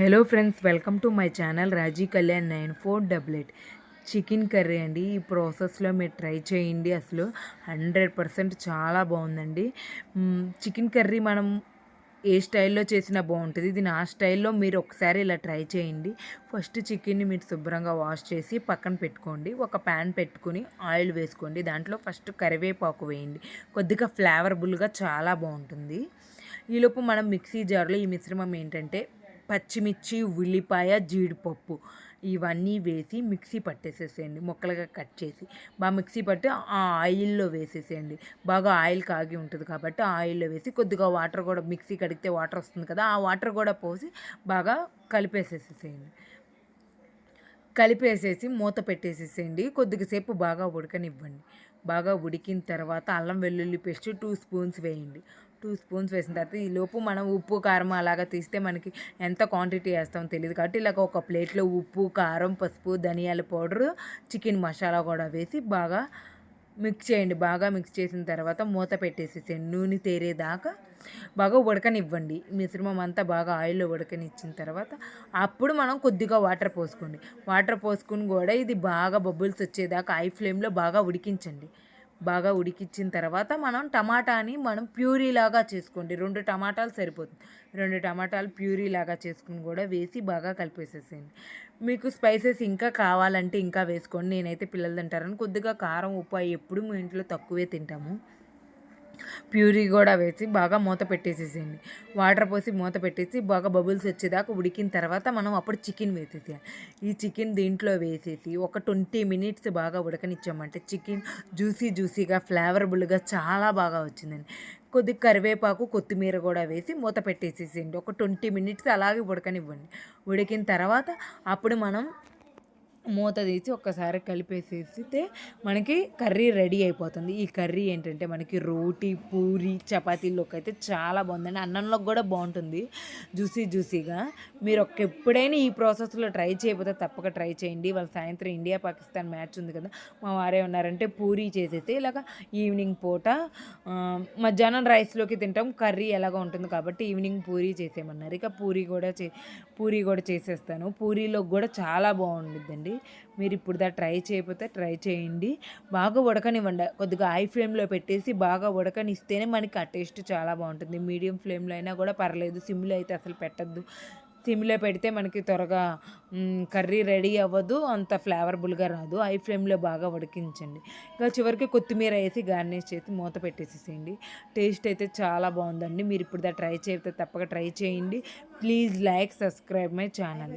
Hello friends welcome to my channel Raji Kalyan nine four double eight. Chicken curry అండి ఈ ప్రాసెస్లో మీరు try చేయండి అసలు. హండ్రెడ్ పర్సెంట్ చాలా బాగుందండి. చికెన్ కర్రీ మనం ఏ స్టైల్లో చేసినా బాగుంటుంది. ఇది నా స్టైల్లో మీరు ఒకసారి ఇలా ట్రై చేయండి. ఫస్ట్ చికెన్ని మీరు శుభ్రంగా వాష్ చేసి పక్కన పెట్టుకోండి. ఒక ప్యాన్ పెట్టుకుని ఆయిల్ వేసుకోండి. దాంట్లో ఫస్ట్ కరివేపాకు వేయండి. కొద్దిగా ఫ్లేవర్బుల్గా చాలా బాగుంటుంది. ఈలోపు మనం మిక్సీ జార్లో ఈ మిశ్రమం ఏంటంటే పచ్చిమిర్చి ఉల్లిపాయ జీడిపప్పు ఇవన్నీ వేసి మిక్సీ పట్టేసేసేయండి. ముక్కలుగా కట్ చేసి బాగా మిక్సీ పట్టి ఆ ఆయిల్లో వేసేసేయండి. బాగా ఆయిల్ కాగి ఉంటుంది కాబట్టి ఆ ఆయిల్లో వేసి కొద్దిగా వాటర్ కూడా మిక్సీ కడిగితే వాటర్ వస్తుంది కదా ఆ వాటర్ కూడా పోసి బాగా కలిపేసేసేసేయండి. కలిపేసేసి మూత పెట్టేసేసేయండి. కొద్దిసేపు బాగా ఉడకనివ్వండి. బాగా ఉడికిన తర్వాత అల్లం వెల్లుల్లి పేస్ట్ టూ స్పూన్స్ వేయండి. టూ స్పూన్స్ వేసిన తర్వాత ఈ లోపు మనం ఉప్పు కారం అలాగా తీస్తే మనకి ఎంత క్వాంటిటీ వేస్తామో తెలియదు కాబట్టి ఇలాగ ఒక ప్లేట్లో ఉప్పు కారం పసుపు ధనియాల పౌడరు చికెన్ మసాలా కూడా వేసి బాగా మిక్స్ చేయండి. బాగా మిక్స్ చేసిన తర్వాత మూత పెట్టేసేసేయండి. నూనె తేరేదాకా బాగా ఉడకనివ్వండి. మిశ్రమం అంతా బాగా ఆయిల్లో ఉడకనిచ్చిన తర్వాత అప్పుడు మనం కొద్దిగా వాటర్ పోసుకోండి. వాటర్ పోసుకుని కూడా ఇది బాగా బబుల్స్ వచ్చేదాకా హై ఫ్లేమ్లో బాగా ఉడికించండి. బాగా ఉడికిచ్చిన తర్వాత మనం టమాటాని మనం ప్యూరీ లాగా చేసుకోండి. రెండు టమాటాలు సరిపోతుంది. రెండు టమాటాలు ప్యూరీ లాగా చేసుకుని కూడా వేసి బాగా కలిపేసేసేయండి. మీకు స్పైసెస్ ఇంకా కావాలంటే ఇంకా వేసుకోండి. నేనైతే పిల్లలు తింటారని కొద్దిగా కారం ఉప్పు ఎప్పుడు మీ ఇంట్లో తక్కువే తింటాము. ప్యూరీ కూడా వేసి బాగా మూత పెట్టేసేసేయండి. వాటర్ పోసి మూత పెట్టేసి బాగా బబుల్స్ వచ్చేదాకా ఉడికిన తర్వాత మనం అప్పుడు చికెన్ వేసేసేయాలి. ఈ చికెన్ దీంట్లో వేసేసి ఒక ట్వంటీ మినిట్స్ బాగా ఉడకనిచ్చామంటే చికెన్ జ్యూసీ జ్యూసీగా ఫ్లేవరబుల్గా చాలా బాగా వచ్చిందండి. కొద్ది కరివేపాకు కొత్తిమీర కూడా వేసి మూత పెట్టేసేసేయండి. ఒక ట్వంటీ మినిట్స్ అలాగే ఉడకనివ్వండి. ఉడికిన తర్వాత అప్పుడు మనం మూత తీసి ఒక్కసారి కలిపేసేస్తే మనకి కర్రీ రెడీ అయిపోతుంది. ఈ కర్రీ ఏంటంటే మనకి రోటీ పూరి చపాతీలోకి అయితే చాలా బాగుందండి. అన్నంలోకి కూడా బాగుంటుంది. జ్యూసీ జ్యూసీగా. మీరు ఒక్క ఎప్పుడైనా ఈ ప్రాసెస్లో ట్రై చేయకపోతే తప్పక ట్రై చేయండి. వాళ్ళ సాయంత్రం ఇండియా పాకిస్తాన్ మ్యాచ్ ఉంది కదా మా వారే ఉన్నారంటే పూరి చేసేసి ఇలాగ ఈవినింగ్ పూట మధ్యాహ్నం రైస్లోకి తింటాం కర్రీ ఎలాగ ఉంటుంది కాబట్టి ఈవినింగ్ పూరి చేసేయమన్నారు. ఇక పూరి కూడా చే పూరి కూడా చేసేస్తాను. పూరీలో కూడా చాలా బాగుండిద్దండి. మీరు ఇప్పుడు దా ట్రై చేయకపోతే ట్రై చేయండి. బాగా ఉడకనివ్వండి. కొద్దిగా హై ఫ్లేమ్లో పెట్టేసి బాగా ఉడకనిస్తేనే మనకి ఆ టేస్ట్ చాలా బాగుంటుంది. మీడియం ఫ్లేమ్లో అయినా కూడా పర్లేదు. సిమ్లో అయితే అసలు పెట్టద్దు. సిమ్లో పెడితే మనకి త్వరగా కర్రీ రెడీ అవ్వదు. అంత ఫ్లేవర్బుల్గా రాదు. హై ఫ్లేమ్లో బాగా ఉడికించండి. ఇంకా చివరికి కొత్తిమీర వేసి గార్నిష్ చేసి మూత పెట్టేసేసేయండి. టేస్ట్ అయితే చాలా బాగుందండి. మీరు ఇప్పుడు దా ట్రై చేస్తే తప్పక ట్రై చేయండి. Please like subscribe my channel.